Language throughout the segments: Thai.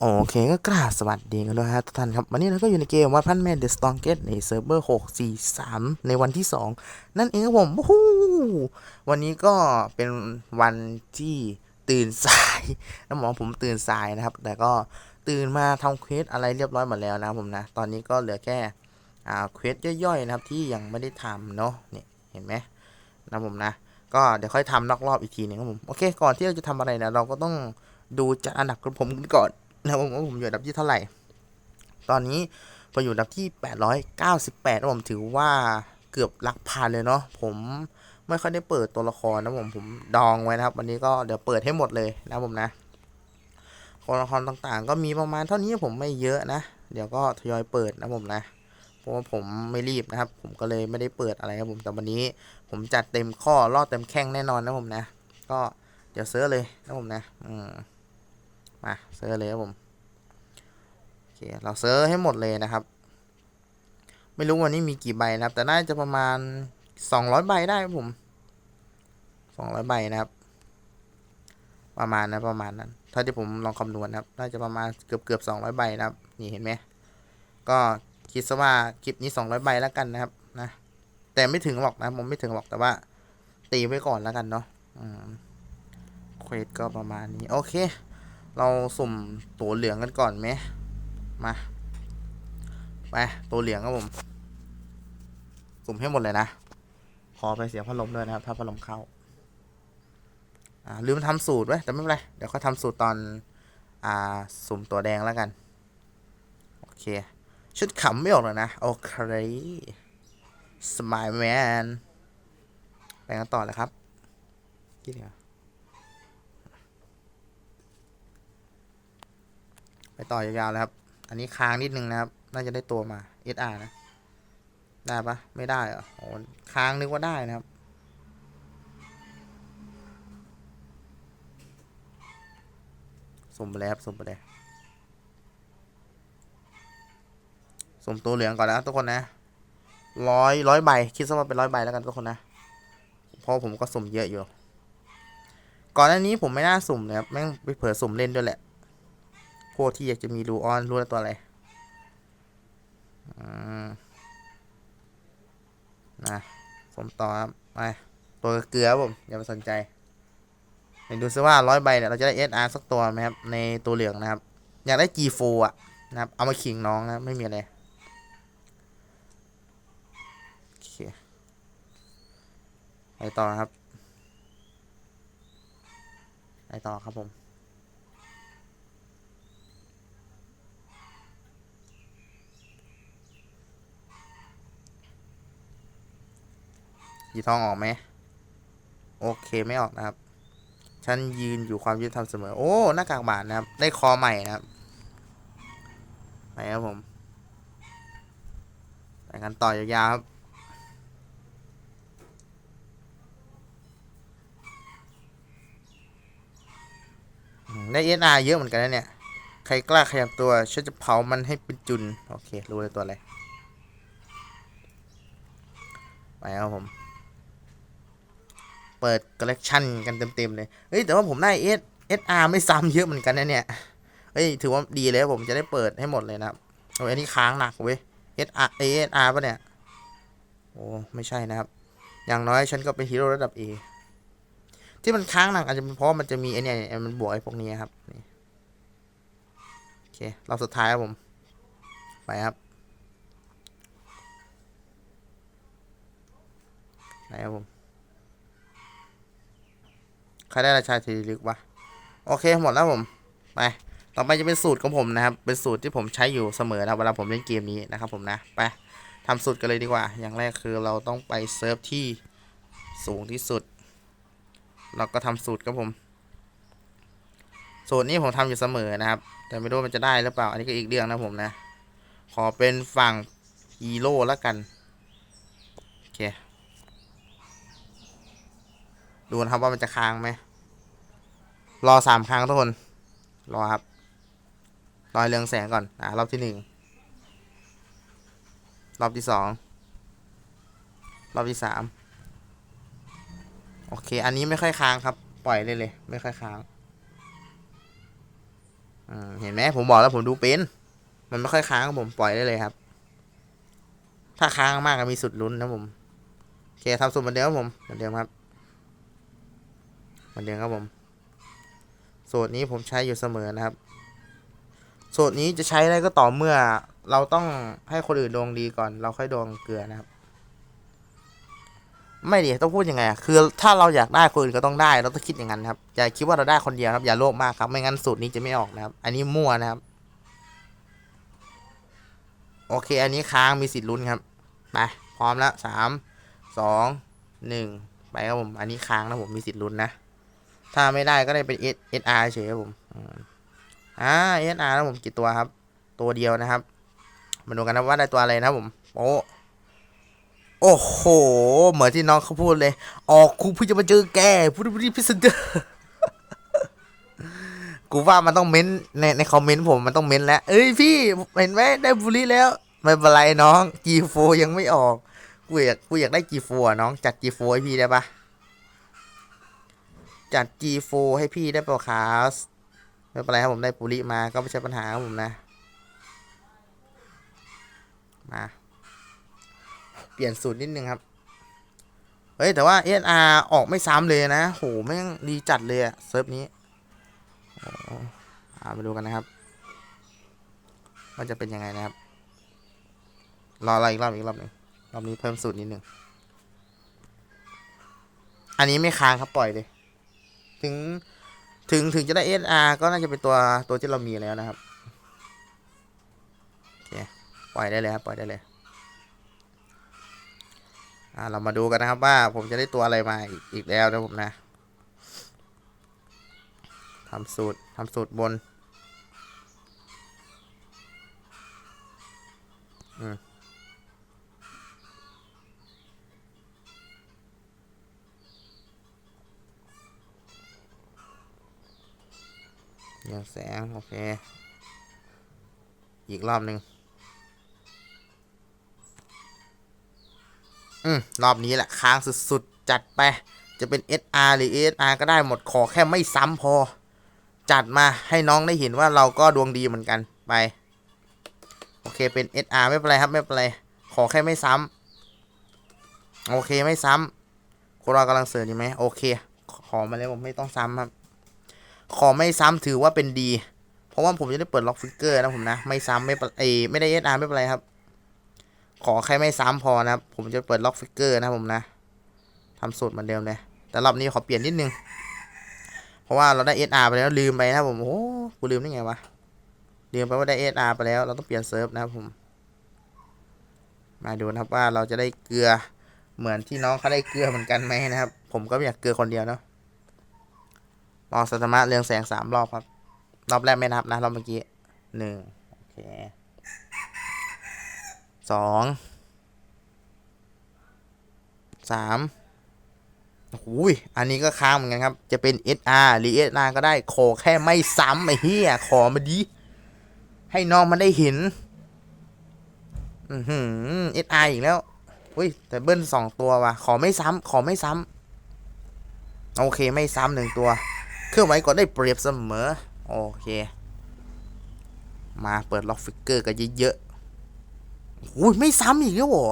โอเคก็กราบสวัสดีกันด้วยครับทุกท่านครับ วันนี้เราก็อยู่ในเกมวัดพันแมนเดอะสตองเกตในเซิร์ฟเวอร์643ในวันที่2นั่นเองครับผมวู้วันนี้ก็เป็นวันที่ตื่นสายนะหมอผมตื่นสายนะครับ แต่ก็ตื่นมาทำเควสอะไรเรียบร้อยหมดแล้วนะผมนะ ตอนนี้ก็เหลือแค่อ่าเควสย่อยๆนะครับที่ยังไม่ได้ทำเนาะนี่เห็นไหมนะผมนะ ก็เดี๋ยวค่อยทำนอกรอบอีกทีหนึงครับผมโอเค ก่อนที่เราจะทำอะไรนี่ยเราก็ต้องดูจากอันดับของผมกันก่อน นะผมว่าผมอยู่อันดับที่เท่าไหร่ ตอนนี้ผมอยู่อันดับที่ 898ผมถือว่าเกือบหลักพันเลยเนาะผมไม่ค่อยได้เปิดตัวละครนะผมผมดองไว้นะครับ วันนี้ก็เดี๋ยวเปิดให้หมดเลยนะผมนะตัวละครต่างๆ ก็มีประมาณเท่านี้ผมไม่เยอะนะ เดี๋ยวก็ทยอยเปิดนะผมนะเพราะว่าผมไม่รีบนะครับ ผมก็เลยไม่ได้เปิดอะไรครับผมแต่วันนี้ ผมจัดเต็มข้อรอดเต็มแข้งแน่นอนนะผมนะ ก็เดี๋ยวเซิร์ชเลยนะผมนะอืมมาเซิร์ชเลยครับผม เคเราเซิร์ชให้หมดเลยนะครับ ไม่รู้วันนี้มีกี่ใบนะครับ แต่น่าจะประมาณ 200 ใบได้ครับผม200 ใบนะครับ ประมาณนะประมาณนั้นเท่าที่ผมลองคำนวณนะครับ น่าจะประมาณเกือบเกือบ200 ใบนะครับ นี่เห็นไหมก็คิดซะว่าคลิปนี้ 200 ใบแล้วกันนะครับนะแต่ไม่ถึงหรอกนะผมไม่ถึงหรอกแต่ว่า ตีไว้ก่อนแล้วกันเนาะอืมเควสก็ประมาณนี้ โอเค เราสุ่มตัวเหลืองกันก่อนไหม มา ไป ตัวเหลืองครับผมสุ่มให้หมดเลยนะ ขอไปเสียพัดลมด้วยนะครับ ถ้าพัดลมเข้า อ่า ลืมทำสูตรไว้แต่ไม่เป็นไร เดี๋ยวเขาทำสูตรตอน อ่า สุ่มตัวแดงแล้วกัน โอเค ชุดขำไม่ออกเลยนะ โอเค สมายแมน ไปกันต่อเลยครับกี่เดียวไปต่อยาวๆเลยครับ อันนี้ค้างนิดนึงนะครับ น่าจะได้ตัวมา SR นะ ได้ปะไม่ได้เหรอโอ้ค้างนึกว่าได้นะครับ สมไปเลยครับสมไปเลยสมตัวเหลืองก่อนนะทุกคนนะร้อยร้อยใบ คิดซะว่าเป็นร้อยใบแล้วกันทุกคนนะ เพราะผมก็สุ่มเยอะอยู่ ก่อนหน้านี้ผมไม่น่าสุ่มนะครับแม่งไปเผลอสุ่มเล่นด้วยแหละ พวกที่อยากจะมีรูออนรู้แล้วตัวอะไรนะผมต่อครับไปตัวเกลือผม อย่าไปสนใจเดี๋ยวดูซิว่าร้อยใบเนี่ยเราจะได้ SR สักตัวไหมครับ ในตัวเหลืองนะครับ อยากได้ G4 อะนะครับ เอามาขิงน้องนะไม่มีอะไรโอเคไปต่อครับไปต่อครับผม สีทองออกไหมโอเคไม่ออกนะครับ ฉันยืนอยู่ความยุติธรรมเสมอ โอ้ หน้ากากบาทนะครับ ได้คอใหม่นะครับ ไปครับผม ไปกันต่อยาวๆครับ ได้เอสอาเยอะเหมือนกันนะเนี่ย ใครกล้าขยับตัว ฉันจะเผามันให้เป็นจุน โอเค รู้เลยตัวอะไร ไปครับผม เปิดคอลเลกชันกันเต็มๆเลยเฮ้ยแต่ว่าผมได้ S SR ไม่ซ้ำเยอะเหมือนกันนะเนี่ยเฮ้ยถือว่าดีเลยผมจะได้เปิดให้หมดเลยนะครับโอ้ยอันนี้ค้างหนักเว้ย SR SR ป่ะเนี่ยโอ้ไม่ใช่นะครับ อย่างน้อยฉันก็เป็นฮีโร่ระดับ A ที่มันค้างหนักอาจจะเป็นเพราะมันจะมีไอเนี่ยมันบวกไอพวกนี้ครับนี่โอเครอบสุดท้ายครับผม ไปครับไหนครับผม ครได้ราชาทีลึกวะโอเคหมดแล้วผมไปต่อไปจะเป็นสูตรของผมนะครับ เป็นสูตรที่ผมใช้อยู่เสมอนะเวลาผมเล่นเกมนี้นะครับผมนะไปทำสูตรกันเลยดีกว่า อย่างแรกคือเราต้องไปเซิร์ฟที่สูงที่สุด เราก็ทำสูตรครับผม สูตรนี้ผมทำอยู่เสมอนะครับ แต่ไม่รู้มันจะได้หรือเปล่า อันนี้ก็อีกเรื่องนะผมนะ ขอเป็นฝั่งฮีโร่แล้วกัน โอเค ดูนะครับว่ามันจะค้างไหม รอสามครั้งทุกคน รอครับ รอยเรืองแสงก่อน อ่ารอบที่หนึ่ง รอบที่สอง รอบที่สาม โอเค อันนี้ไม่ค่อยค้างครับ ปล่อยเลยเลย ไม่ค่อยค้างเห็นไหมผมบอกแล้วผมดูเป็น มันไม่ค่อยค้างผมปล่อยได้เลยครับ ถ้าค้างมากก็มีสุดลุ้นนะผมโอเคทำสูตรเหมือนเดิมครับผมเหมือนเดิมครับเหมือนเดิมครับผม สูตรนี้ผมใช้อยู่เสมอนะครับ สูตรนี้จะใช้ได้ก็ต่อเมื่อเราต้องให้คนอื่นดวงดีก่อน เราค่อยดวงเกลือนะครับ ไม่ดีต้องพูดยังไงอะคือถ้าเราอยากได้คนอื่นก็ต้องได้ เราต้องคิดอย่างนั้นครับ อย่าคิดว่าเราได้คนเดียวครับ อย่าโลภมากครับ ไม่งั้นสูตรนี้จะไม่ออกนะครับ อันนี้มั่วนะครับ โอเค อันนี้ค้างมีสิทธิ์ลุ้นครับ ไป พร้อมแล้วสาม สอง หนึ่ง ไปครับผม อันนี้ค้างนะผมมีสิทธิ์ลุ้นนะ ถ้าไม่ได้ก็ได้เป็น S S R เฉยครับผมอ่า S R นะผมกี่ตัวครับ ตัวเดียวนะครับ มาดูกันนะว่าได้ตัวอะไรนะผมโอ้โอ้โห เหมือนที่น้องเขาพูดเลย ออกคุกเพื่อจะมาเจอแกพูดพูดพิสเดอร์กูว่ามันต้องเม้นในในคอมเมนต์ผมมันต้องเม้นแล้ว เอ้ยพี่เห็นไหมได้บุรีแล้ว ไม่เป็นไรน้อง G4 ยังไม่ออก กูอยากกูอยากได้ G4 อะน้องจัด G4 ให้พี่ได้ปะ จัด G4 ให้พี่ได้เปล่าครับไม่เป็นไรครับผมได้ปุริมาก็ไม่ใช่ปัญหาครับผมนะ มา เปลี่ยนสูตรนิดนึงครับ เฮ้ย แต่ว่า SR ออกไม่ซ้ำเลยนะ โห แม่งดีจัดเลยอะเซิร์ฟนี้โอ้อ่ามาดูกันนะครับว่าจะเป็นยังไงนะครับ รออะไรอีกรอบอีกรอบหนึ่งรอบนี้เพิ่มสูตรนิดหนึ่ง อันนี้ไม่ค้างครับปล่อยเลย ถึงถึงถึงจะได้ SR ก็น่าจะเป็นตัวตัวที่เรามีแล้วนะครับโอเคปล่อยได้เลยครับปล่อยได้เลยอ่าเรามาดูกันนะครับว่าผมจะได้ตัวอะไรมาอีกอีกแล้วนะผมนะทำสูตรทำสูตรบน เรืองแสง โอเค อีกรอบหนึ่งอืม รอบนี้แหละ ค้างสุดๆ จัดไป จะเป็น SR หรือ SR ก็ได้หมดขอแค่ไม่ซ้ำพอ จัดมาให้น้องได้เห็นว่าเราก็ดวงดีเหมือนกันไป โอเคเป็น SR ไม่เป็นไรครับ ไม่เป็นไร ขอแค่ไม่ซ้ำโอเคไม่ซ้ำคนเรากำลังเสิร์ชอยู่ไหมโอเค ขอมาเลยผมไม่ต้องซ้ำครับ ขอไม่ซ้ำถือว่าเป็นดี เพราะว่าผมจะได้เปิดล็อกฟิกเกอร์นะผมนะ ไม่ซ้ำไม่เอไม่ได้ SR ไม่เป็นไรครับ ขอแค่ไม่ซ้ำพอนะครับ ผมจะเปิดล็อกฟิกเกอร์นะผมนะทำสูตรเหมือนเดิมเลย แต่รอบนี้ขอเปลี่ยนนิดนึง เพราะว่าเราได้ SR ไปแล้วลืมไปนะผมโอ้กูลืมได้ไงวะลืมไปว่าได้ SR ไปแล้ว เราต้องเปลี่ยนเซิร์ฟนะครับผม มาดูนะครับว่าเราจะได้เกลือเหมือนที่น้องเขาได้เกลือเหมือนกันไหมนะครับ ผมก็อยากเกลือคนเดียวเนาะ รอสัตมะเรืองแสงสามรอบครับ รอบแรกไม่นับนะรอบเมื่อกี้หนึ่งโอเคสองสามโอ้ยอันนี้ก็ค้างเหมือนกันครับ จะเป็น SR หรือ SR ก็ได้ขอแค่ไม่ซ้ำไอ้เหี้ยขอมาดีให้น้องมันได้เห็น อือหือ SR อีกแล้วอุ้ย แต่เบิ้ลสองตัวว่ะ ขอไม่ซ้ำขอไม่ซ้ำโอเคไม่ซ้ำหนึ่งตัว เครื่องไว้ก็ได้เปรียบเสมอ โอเค มาเปิดล็อกฟิกเกอร์กันเยอะๆอุ้ยไม่ซ้ำอีกแล้วเหรอ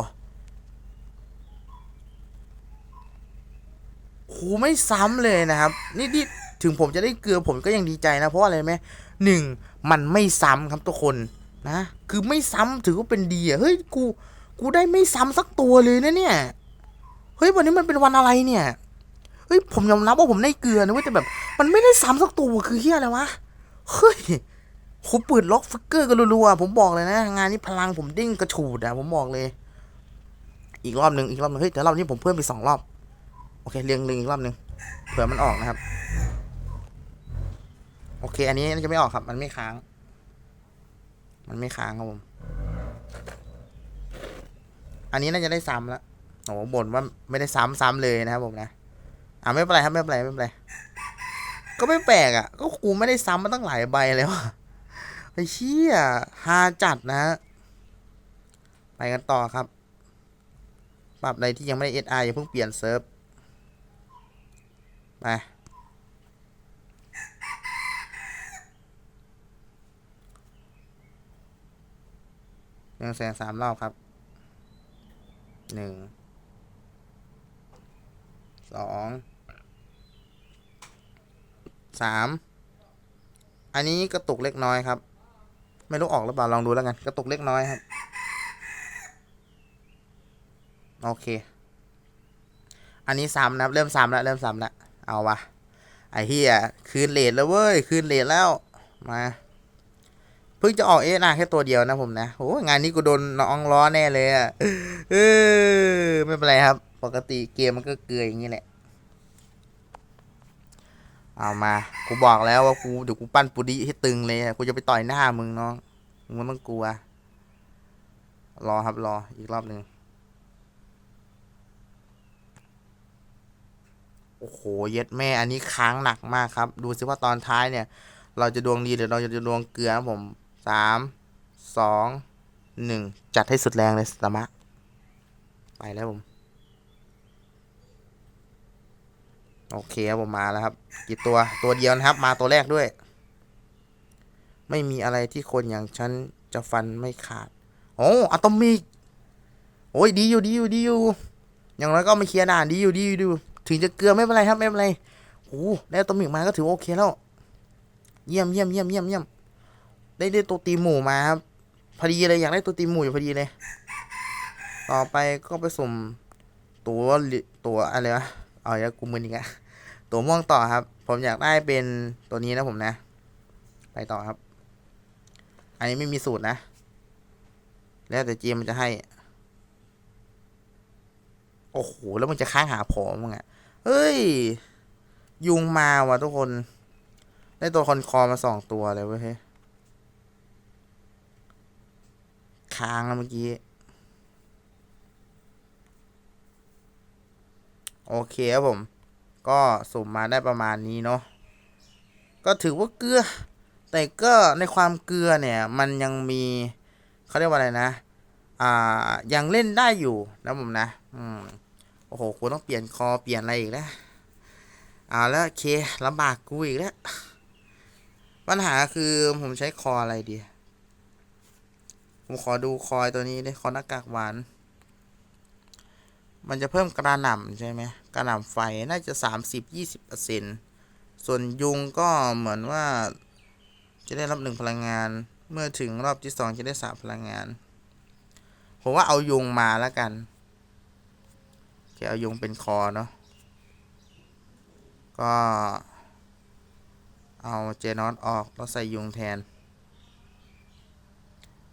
โหไม่ซ้ำเลยนะครับ นี่นี่ถึงผมจะได้เกลือผมก็ยังดีใจนะ เพราะอะไรไหมหนึ่งมันไม่ซ้ำครับทุกคนนะ คือไม่ซ้ำถือว่าเป็นดีอะเฮ้ยกู กูได้ไม่ซ้ำสักตัวเลยนะเนี่ย เฮ้ยวันนี้มันเป็นวันอะไรเนี่ย เฮ้ยผมยอมรับว่าผมได้เกลือนะเว้ยแต่แบบ มันไม่ได้ซ้ำสักตัวคือเฮียอะไรวะเฮ้ยผมเปิดล็อกฟิกเกอร์กันรัวๆผมบอกเลยนะ งานนี้พลังผมเด้งกระฉูดอะผมบอกเลย อีกรอบหนึ่งอีกรอบหนึงเฮ้ยแต่รอบนี้ผมเพิ่มไปสองรอบ โอเคเรียงเรียงอีกรอบหนึ่งเผื่อมันออกนะครับ โอเค อันนี้จะไม่ออกครับ มันไม่ค้าง มันไม่ค้างครับผม อันนี้น่าจะได้ซ้ำแล้วโอ้โหบ่นว่าไม่ได้ซ้ำซ้ำเลยนะครับผมนะ อะไม่เป็นไรครับไม่เป็นไรไม่เป็นไรก็ไม่แปลกอะ ก็กูไม่ได้ซ้ำมาตั้งหลายใบแล้วไอ้เชี่ยฮาจัดนะ ไปกันต่อครับ ปรับอะไที่ยังไม่ได้เอสไอย่าเพิ่งเปลี่ยนเซิร์ฟ ไป หนึ่งแสนสามรอบครับ หนึ่ง สอง สามอันนี้กระตุกเล็กน้อยครับ ไม่รู้ออกหรือเปล่าลองดูแล้วกัน กระตุกเล็กน้อยครับ โอเค อันนี้ซ้ำนะเริ่มซ้ำแล้วเริ่มซ้ำแล้วเอาวะไอ้เฮียคืนเลทแล้วเว้ยคืนเลทแล้วมาเพิ่งจะออกเอนาแค่ตัวเดียวนะผมนะโอ้ยงานนี้กูโดนน้องล้อแน่เลยอะเออไม่เป็นไรครับ ปกติเกมมันก็เกลืออย่างนี้แหละ เอามา กูบอกแล้วว่ากูเดี๋ยวกูปั้นปุดิให้ตึงเลยอะกูจะไปต่อยหน้ามึงน้องมึงไม่ต้องกลัว รอครับรออีกรอบหนึ่งโอ้โหเย็ดแม่อันนี้ค้างหนักมากครับ ดูสิว่าตอนท้ายเนี่ย เราจะดวงดีหรือเราจะดวงเกลือผมสามสองหนึ่งจัดให้สุดแรงเลยสามะ ไปแล้วผม โอเคครับผมมาแล้วครับ กี่ตัวตัวเดียวนะครับ มาตัวแรกด้วย ไม่มีอะไรที่คนอย่างฉันจะฟันไม่ขาด โอ้อะตอมิก โอ้ยดีอยู่ดีอยู่ดีอยู่ อย่างน้อยก็ไม่เคลียร์ด่านดีอยู่ดีอยู่ดีถึงจะเกลือไม่เป็นไรครับไม่เป็นไรโอ้ได้อะตอมิกมาก็ถือโอเคแล้ว เยี่ยมเยี่ยมเยี่ยมเยี่ยมเยี่ยมได้ได้ตัวตีหมูมาครับ พอดีเลยอยากได้ตัวตีหมูอยู่พอดีเลย ต่อไปก็ไปสุ่มตัวตัวอะไรวะเอาอย่ากูมึนอีกอะ ตัวม่วงต่อครับ ผมอยากได้เป็นตัวนี้นะผมนะ ไปต่อครับ อันนี้ไม่มีสูตรนะ แล้วแต่เจมมันจะให้ โอ้โห แล้วมันจะค้างหาผมมึงอะเฮ้ย ยุงมาว่ะทุกคน ได้ตัวคอนคอมาสองตัวเลยเว้ยค้างแล้วเมื่อกี้ โอเคครับผม ก็สุ่มมาได้ประมาณนี้เนาะก็ถือว่าเกลือ แต่ก็ในความเกลือเนี่ยมันยังมีเขาเรียกว่าอะไรนะ อ่ายังเล่นได้อยู่นะผมนะอืมโอ้โหกูต้องเปลี่ยนคอเปลี่ยนอะไรอีกแล้วเอาแล้วโอเคลำบากกูอีกแล้วปัญหาคือผมใช้คออะไรดี ผมขอดูคอยตัวนี้เลยคอหน้ากากหวาน มันจะเพิ่มกระหน่ำใช่ไหมกระหน่ำไฟน่าจะสามสิบยี่สิบเปอร์เซ็นส่วนยุงก็เหมือนว่าจะได้รับหนึ่งพลังงาน เมื่อถึงรอบที่สองจะได้สามพลังงาน ผมว่าเอายุงมาแล้วกันแค่เอายุงเป็นคอเนาะ ก็ เอาเจนอตออกแล้วใส่ยุงแทน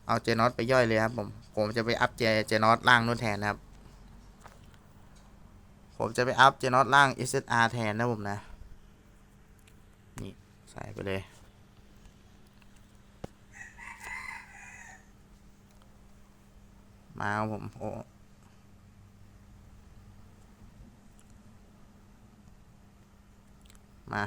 เอาเจนอตไปย่อยเลยครับผม ผมจะไปอัพเจเจนอตล่างนู่นแทนนะครับ ผมจะไปอัพเจนอตล่าง SSR แทนนะผมนะ นี่ใส่ไปเลย มาผมโอ้มา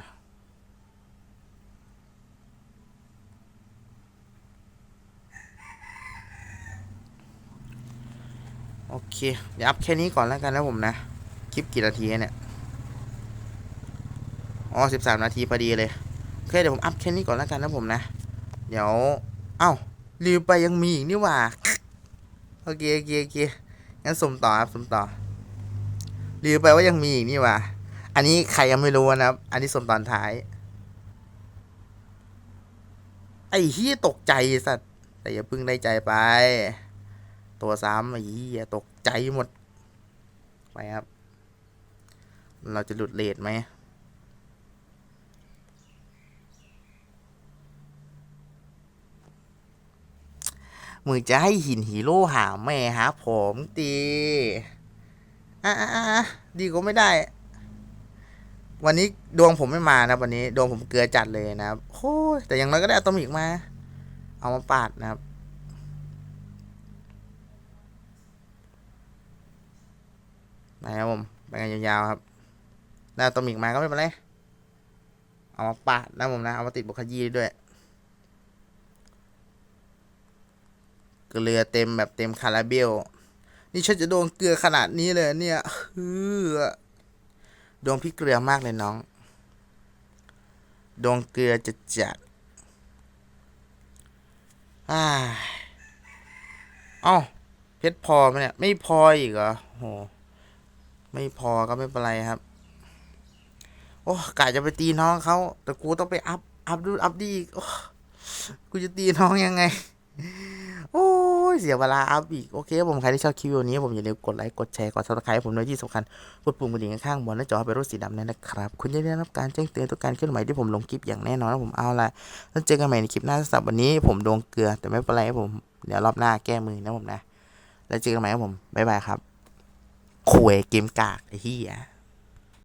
โอเคเดี๋ยวอัพแค่นี้ก่อนแล้วกันนะผมนะ คลิปกี่นาทีเนี่ย อ๋อสิบสามนาทีพอดีเลย โอเคเดี๋ยวผมอัพแค่นี้ก่อนแล้วกันนะผมนะ เดี๋ยว เอ้าลืมไปยังมีอีกนี่หว่า โอเคโอเคโอเคงั้นสุ่มต่อครับสุ่มต่อลืมไปว่ายังมีอีกนี่หว่า อันนี้ใครยังไม่รู้นะครับ อันนี้สุ่มตอนท้าย ไอ้เฮียตกใจสัตว์ แต่อย่าพึ่งได้ใจไป ตัวซ้ำไอ้เหี้ยตกใจหมด ไปครับ เราจะหลุดเลทไหมมึงจะให้หินฮีโร่หาแม่หาผมตีอะอะอะดีก็ไม่ได้ วันนี้ดวงผมไม่มานะวันนี้ดวงผมเกลือจัดเลยนะครับโอ้ยแต่อยังน้อยก็ได้อะตอมิกมา เอามาปาดนะครับนะครับผมไปกันยาวๆครับ แล้ตัวมิกมาก็ไม่เป็นไร เอามาปาดนะผมนะ เอามาติดบุคยีด้วย เกลือเต็มแบบเต็มคาราเบล นี่ฉันจะโดนเกลือขนาดนี้เลยเนี่ยเฮือดวงพี่เกลือมากเลยน้อง โดวงเกลือจะจัดอ่าเอ้าเพชรพอไหมเนี่ย ไม่พออีกเหรอโห ไม่พอก็ไม่เป็นไรครับ โอ้กะจะไปตีน้องเขาแต่กูต้องไปอัพอัพดูอัพดีโอ้กูจะตีน้องยังไง โอ้ยเสียเวลาอัพอีก โอเคผมใครที่ชอบคลิปวิดีโอนี้ ผมอย่าลืมกดไลค์ กดแชร์ กดซับสไครต์ผมด้วยที่สำคัญ กดปุ่มกระดิ่งข้างบนหน้าจอเป็นรูปสีดำนั่นนะครับ คุณจะได้รับการแจ้งเตือนทุกการเคลื่อนไหวที่ผมลงคลิปอย่างแน่นอนนะผมเอาละแล้วเจอกันใหม่ในคลิปหน้าสำหรับวันนี้ ผมโดนเกลือแต่ไม่เป็นไรผม เดี๋ยวรอบหน้าแก้มือนะผมนะ แล้วเจอกันใหม่ครับผมบ๊ายบายครับคุยเกมกากไอ้เหี้ย